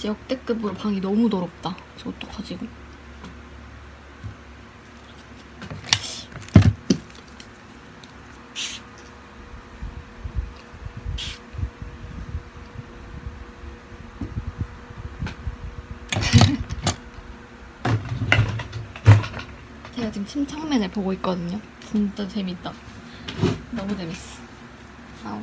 진짜 역대급으로 방이 너무 더럽다. 저 어떡하지 이거? 제가 지금 침착맨을 보고 있거든요. 진짜 재밌다. 너무 재밌어. 아우.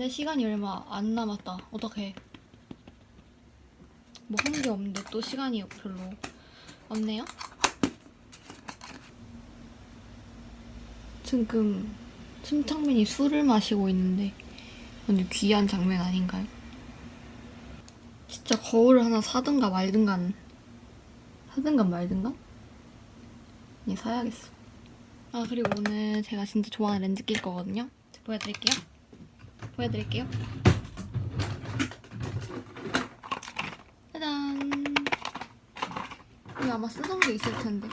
근데 시간이 얼마 안 남았다. 어떡해. 뭐 한 게 없는데 또 시간이 별로 없네요? 지금 침착맨이 술을 마시고 있는데 완전 귀한 장면 아닌가요? 진짜 거울을 하나 사든가 말든가 사든가 말든가? 예, 사야겠어. 아 그리고 오늘 제가 진짜 좋아하는 렌즈 낄 거거든요. 보여드릴게요. 보여드릴게요. 짜잔. 이거 아마 쓰던 게 있을 텐데.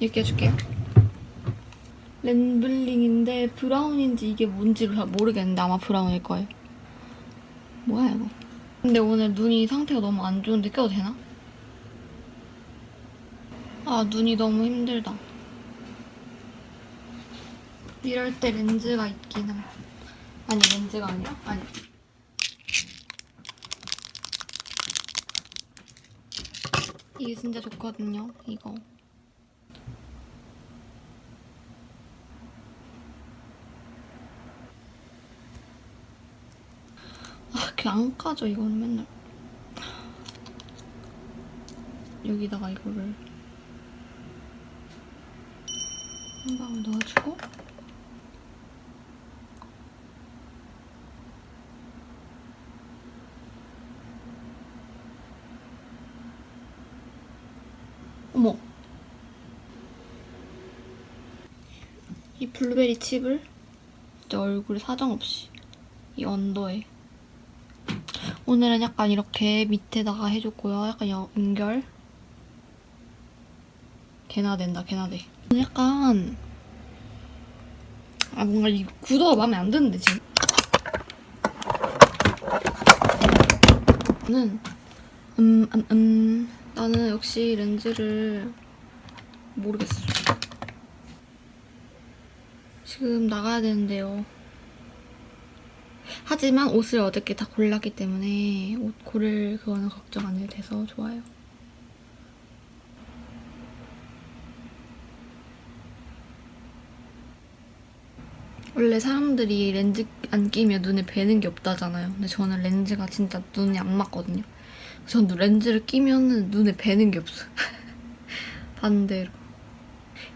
이렇게 해줄게요. 렌블링인데 브라운인지 이게 뭔지를 잘 모르겠는데 아마 브라운일 거예요. 뭐야 이거? 근데 오늘 눈이 상태가 너무 안 좋은데 껴도 되나? 아 눈이 너무 힘들다. 이럴 때 렌즈가 있긴 함. 아니 렌즈가 아니라 아니. 이게 진짜 좋거든요. 이거. 아, 이렇게 안 까져 이거는 맨날. 여기다가 이거를 한 방울 넣어주고 어머. 이 블루베리 칩을 진짜 얼굴에 사정없이 이 언더에. 오늘은 약간 이렇게 밑에다가 해줬고요. 약간 연결. 개나 된다 개나 돼. 약간 아 뭔가 이 구도가 마음에 안 드는데 지금. 나는 음, 음, 음. 나는 역시 렌즈를 모르겠어. 지금 나가야 되는데요. 하지만 옷을 어저께 다 골랐기 때문에 옷 고를 그거는 걱정 안 해도 돼서 좋아요. 원래 사람들이 렌즈 안 끼면 눈에 뵈는 게 없다잖아요. 근데 저는 렌즈가 진짜 눈에 안 맞거든요. 전 렌즈를 끼면은 눈에 뵈는 게 없어. 반대로.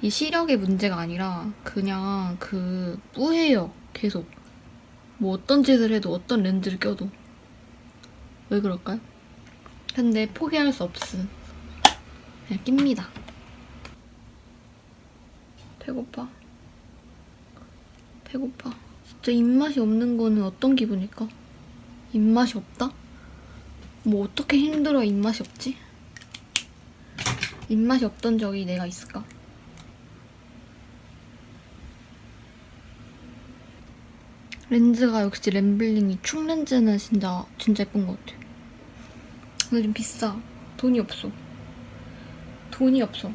이 시력의 문제가 아니라 그냥 그 뿌해요. 계속. 뭐 어떤 짓을 해도 어떤 렌즈를 껴도. 왜 그럴까요? 근데 포기할 수 없음. 그냥 낍니다. 배고파. 배고파. 진짜 입맛이 없는 거는 어떤 기분일까? 입맛이 없다? 뭐 어떻게 힘들어 입맛이 없지? 입맛이 없던 적이 내가 있을까? 렌즈가 역시 램블링이 축 렌즈는 진짜 진짜 예쁜 것 같아. 근데 좀 비싸. 돈이 없어. 돈이 없어.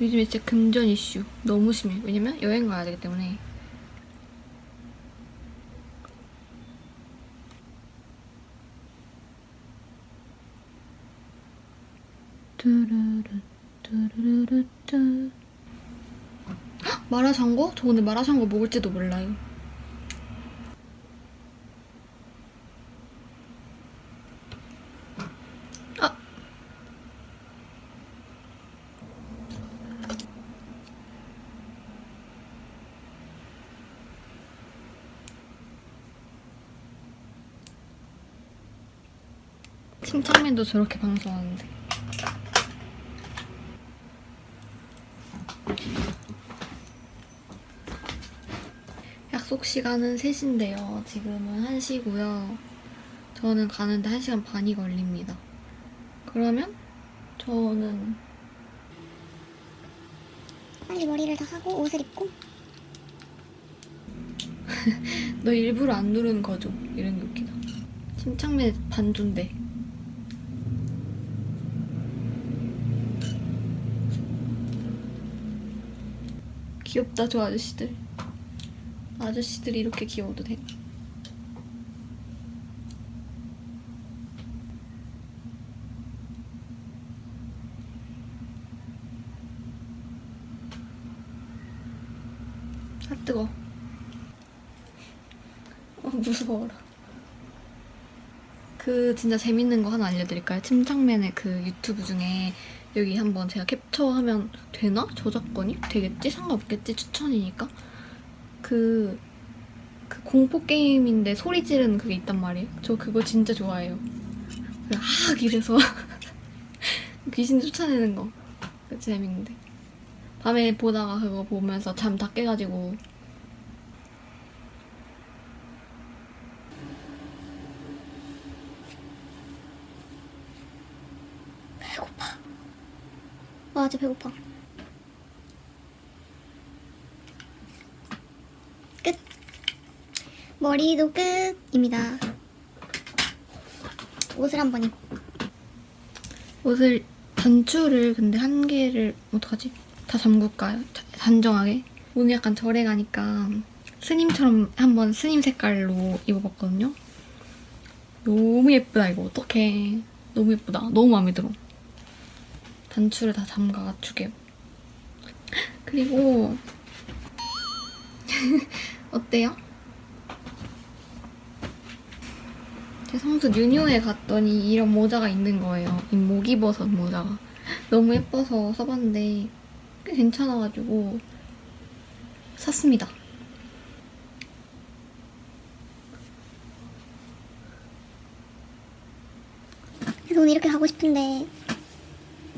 요즘에 진짜 금전 이슈 너무 심해. 왜냐면 여행 가야 되기 때문에. 뚜루루 뚜루루루 뚜 헉, 마라샹궈? 저 오늘 마라샹궈 먹을지도 몰라요. 아. 침착맨도 저렇게 방송하는데. 약속 시간은 3시인데요. 지금은 1시고요. 저는 가는데 1시간 반이 걸립니다. 그러면 저는 빨리 머리를 다 하고 옷을 입고 너 일부러 안 누르는 거죠? 이런 게 웃기다. 침착맨 반존대. 귀엽다 저 아저씨들. 아저씨들이 이렇게 귀여워도 돼. 아 뜨거. 어 무서워라. 그 진짜 재밌는 거 하나 알려드릴까요? 침착맨의 그 유튜브 중에 여기 한번 제가 캡처하면 되나? 저작권이? 되겠지? 상관없겠지? 추천이니까. 그, 그 공포 게임인데 소리 지르는 그게 있단 말이에요. 저 그거 진짜 좋아해요. 그 하악 이래서 귀신 쫓아내는 거. 그거 재밌는데. 밤에 보다가 그거 보면서 잠 다 깨가지고 배고파. 맞아 배고파. 끝. 머리도 끝입니다. 옷을 한번 입. 옷을 단추를 근데 한 개를 어떡하지? 다 잠글까요? 자- 단정하게? 오늘 약간 절에 가니까 스님처럼 한번 스님 색깔로 입어봤거든요. 너무 예쁘다 이거 어떡해. 너무 예쁘다. 너무 마음에 들어. 단추를 다 잠가 갖추게요. 그리고 어때요? 제 성수 뉴뉴에 갔더니 이런 모자가 있는 거예요. 이 목입어서 모자가. 너무 예뻐서 써봤는데 꽤 괜찮아가지고 샀습니다. 그래서 오늘 이렇게 가고 싶은데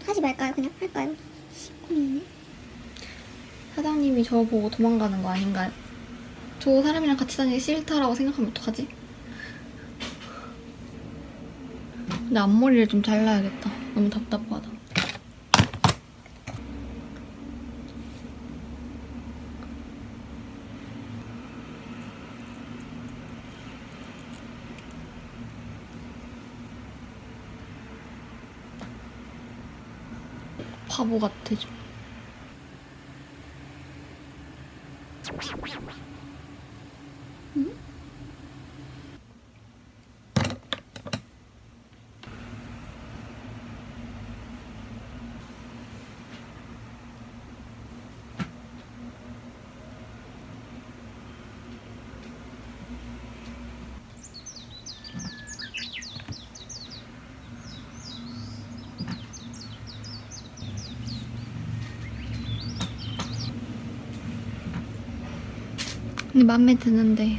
하지 말까요? 그냥 할까요? 고민이네. 사장님이 저 보고 도망가는 거 아닌가요? 저 사람이랑 같이 다니기 싫다라고 생각하면 어떡하지? 근데 앞머리를 좀 잘라야겠다. 너무 답답하다. 바보 같아 좀. 근데 맘에 드는데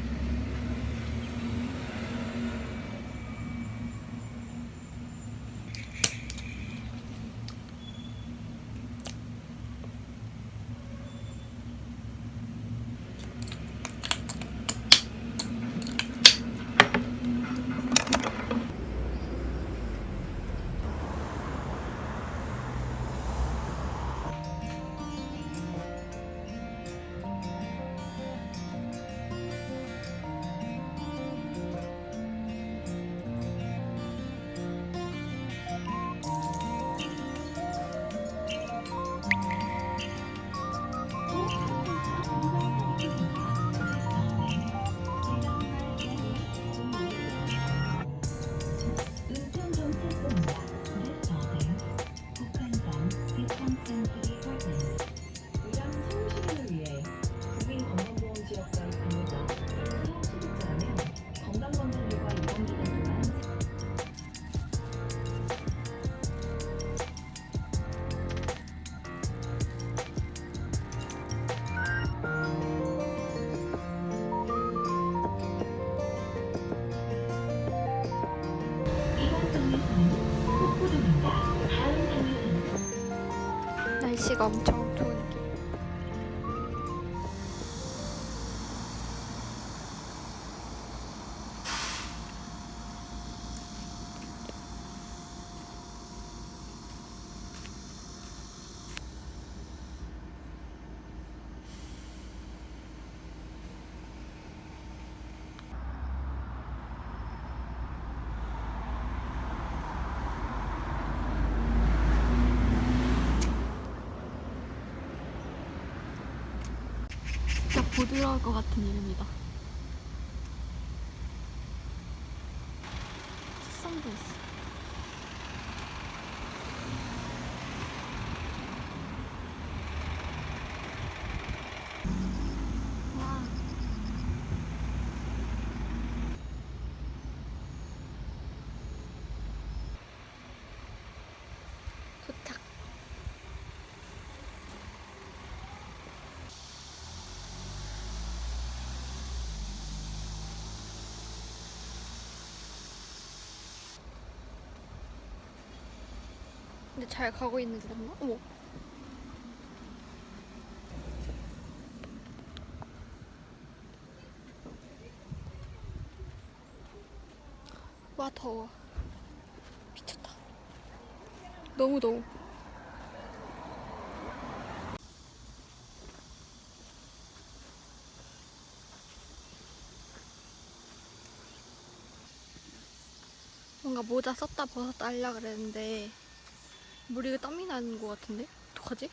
날씨가 엄청 좋은 게 못 들어올 것 같은 이름이다. 책상도 있어. 와. 도착. 근데 잘 가고 있는 게 맞나? 어머. 와 더워. 미쳤다. 너무 더워. 뭔가 모자 썼다 벗었다 하려 그랬는데 머리가 땀이 나는 것 같은데? 어떡하지?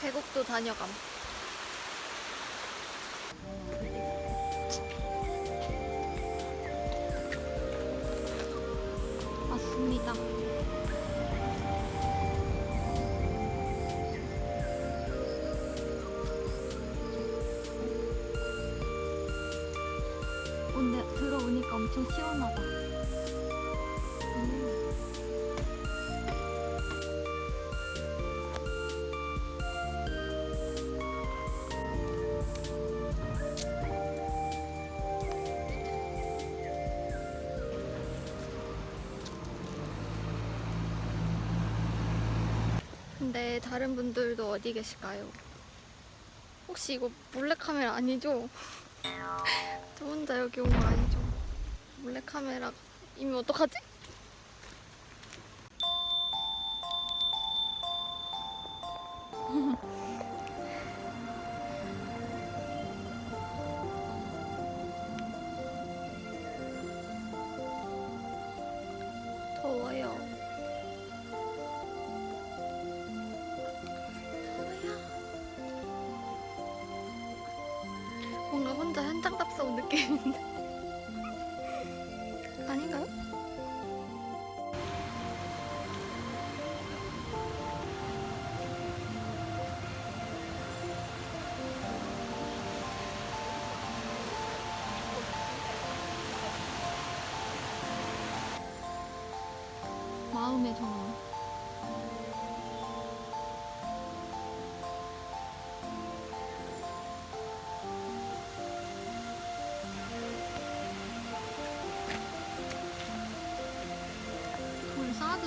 계곡도 다녀감. 들어오니까 엄청 시원하다. 음. 근데 다른 분들도 어디 계실까요? 혹시 이거 몰래카메라 아니죠? 저 혼자 여기 온 거 아니죠? 몰래카메라 이면 어떡하지?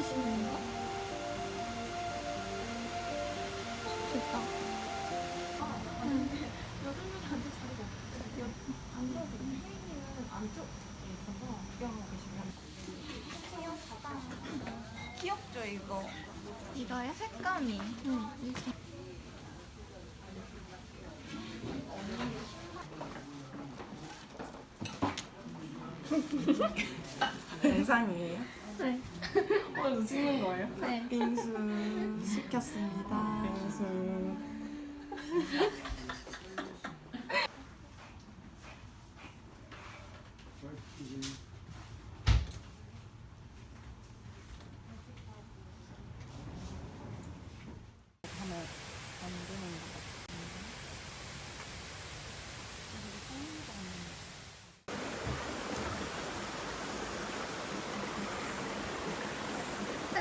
물 쌓아두시는 건가? 좋다. 귀엽죠 이거 이거요? 색감이 응. 이렇게. 영상이에요? 네. 오늘 찍는 거예요? 네. 빙수 시켰습니다 빙수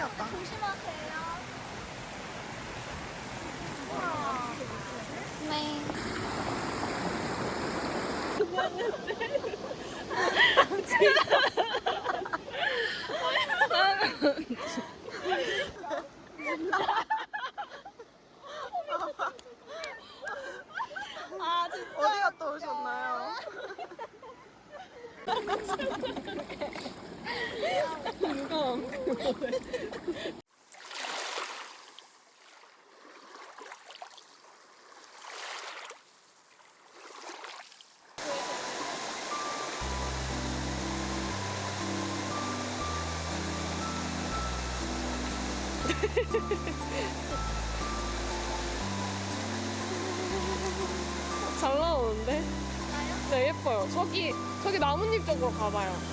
떼었다. 네. 어디 갔다 오셨나요? 잘 给我烤呀。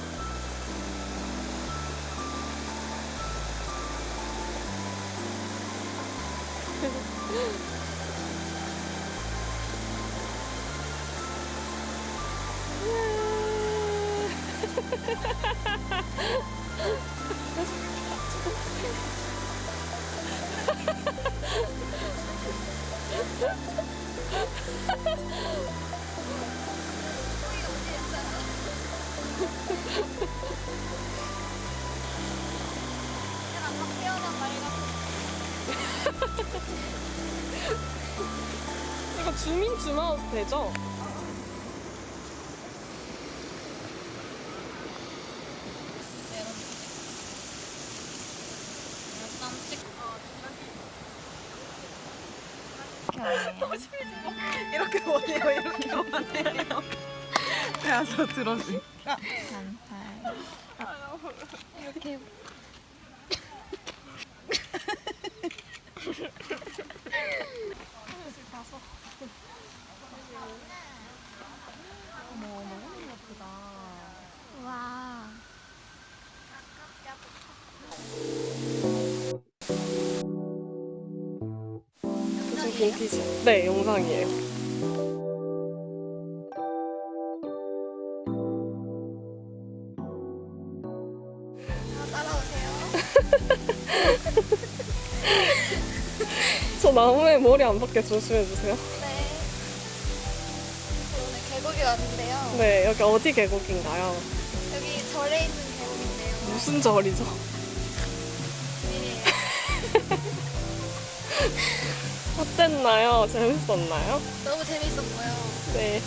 되죠? 공기지? 네, 영상이에요. 저 나무에 머리 안 박게 조심해주세요. 네. 오늘 계곡에 왔는데요. 네, 여기 어디 계곡인가요? 여기 절에 있는 계곡인데요. 무슨 절이죠? 네. 어땠나요? 재밌었나요? 너무 재밌었고요. 네,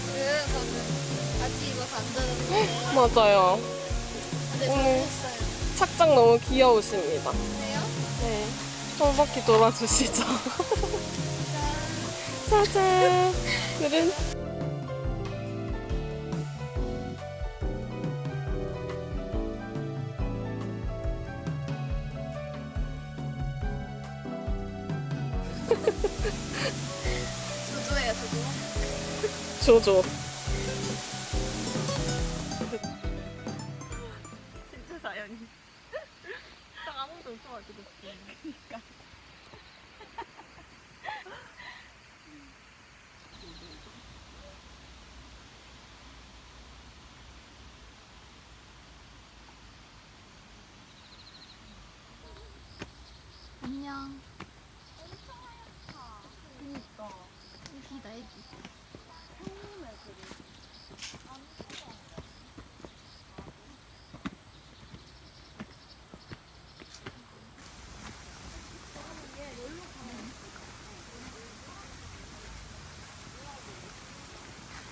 저는 바지 입어서 안 되는데. 맞아요. 근데 오늘- 재밌어요. 착장 너무 귀여우십니다. 그래요? 네, 한 바퀴 돌아주시죠. 짜잔. 그는 조 조조. 진짜 자연이. 딱 아무도 없어가지고. 안녕. 그니까. 애기다, 애기.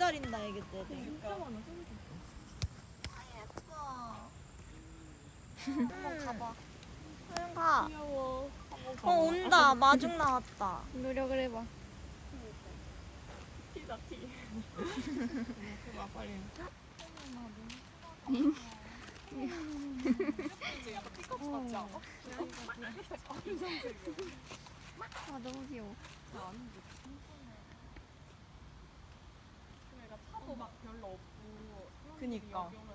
기다린다 애기들. 진짜 많아. 예뻐. 한번 가봐. 응 가. 귀여워. 어 온다. 마중 나왔다. 노력을 해봐. 티다 티. 봐, 빨리. 아, 너무 귀여워. 차도 막 별로 없고. 그니까. 음,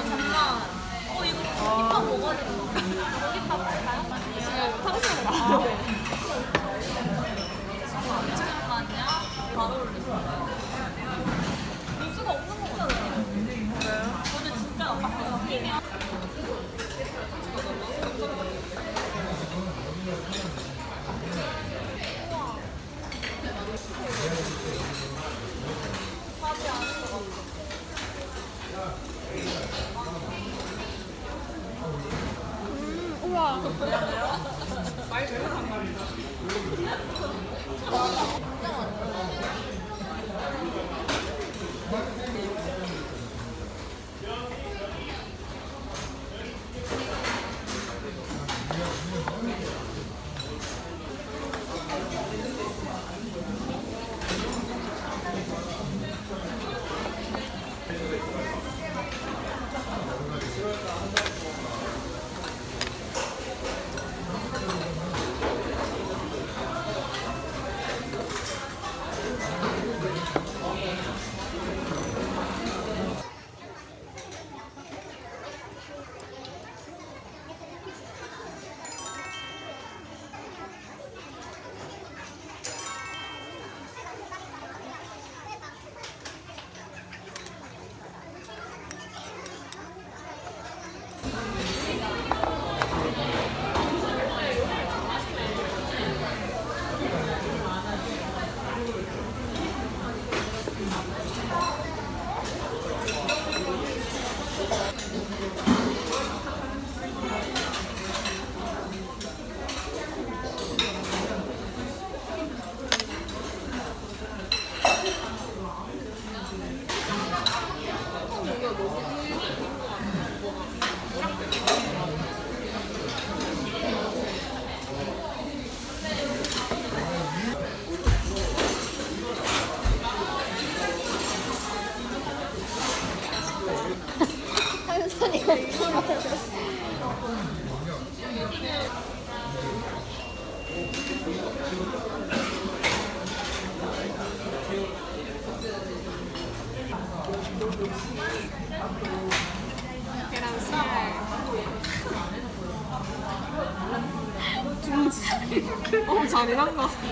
아 장난. 어 이거 김밥 먹어야 돼. 김밥 지금 탕수육 나와. 잠깐만요. 바로. 뉴 오늘 진짜 아팠어요. 어 잔인한가?